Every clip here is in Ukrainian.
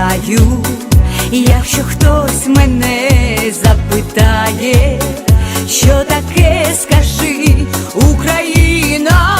граю, якщо хтось мене запитає, що таке скажи Україна.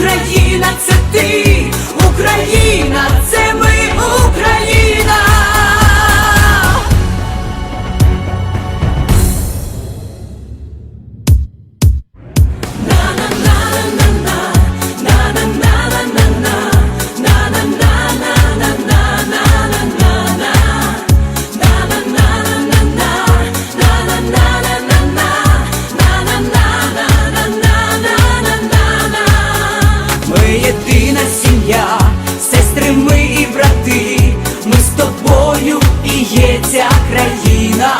Україна це ти, Україна це ми, Україна. Є ця країна.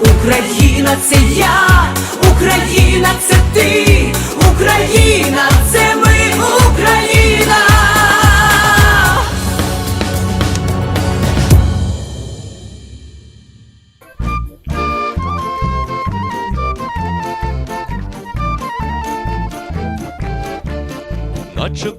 Україна це я, Україна це ти, Україна це ми, Україна. Наче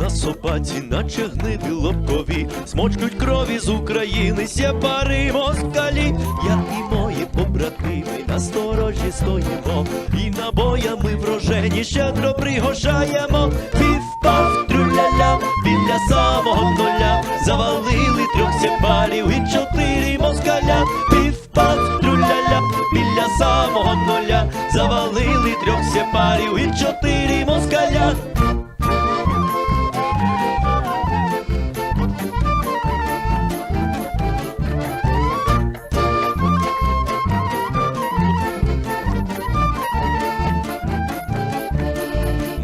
на собаці, наче гниди лобкові, смочкуть крові з України, сєпари москалі, я і мої побратими на сторожі стоїмо, і набоями врожені щедро пригощаємо. Пів-пав, трюля-ля, біля самого нуля, завалили трьох сєпарів і чотири москаля. Пів-пав, трюля-ля, біля самого нуля, завалили трьох сєпарів і чотири москаля.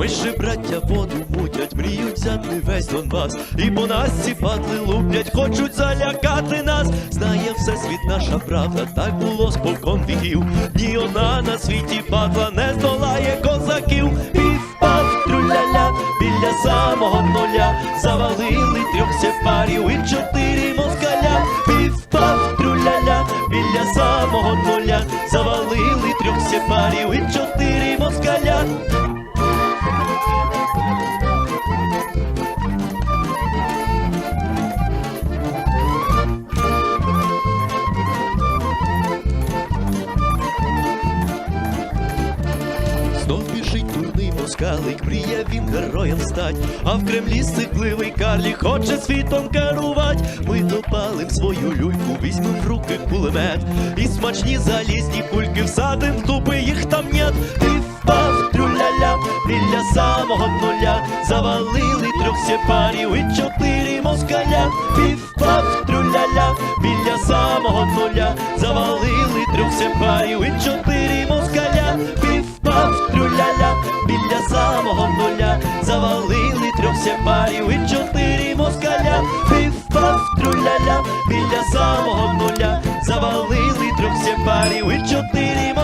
Ми браття воду мутять, мріють взяти весь Донбас. І по нас ці падли луплять, хочуть залякати нас. Знає все світ наша правда, так було спокон віків. Ні одна на світі падла не здолає козаків. Пів-пав, трюля-ля, біля самого нуля. Завалили трьох сепарів і чотири москаля. Пів-пав, трюля-ля, біля самого нуля. Завалили трьох сепарів і чотири дурний мріє він героєм стать, а в Кремлі сикливий карлік хоче світом керувать. Ми допалим свою люльку, візьмем в руки кулемет, і смачні залізні кульки всадим в їх там нет. Ти впав, трюля-ля, біля самого нуля, завалили трьох сепарів і чотири москаля. Півпав, трюля-ля, біля самого нуля, чотири москаля. Півпав, трюля-ля, біля самого нуля, завалили трьох сепарів і чотири москаля.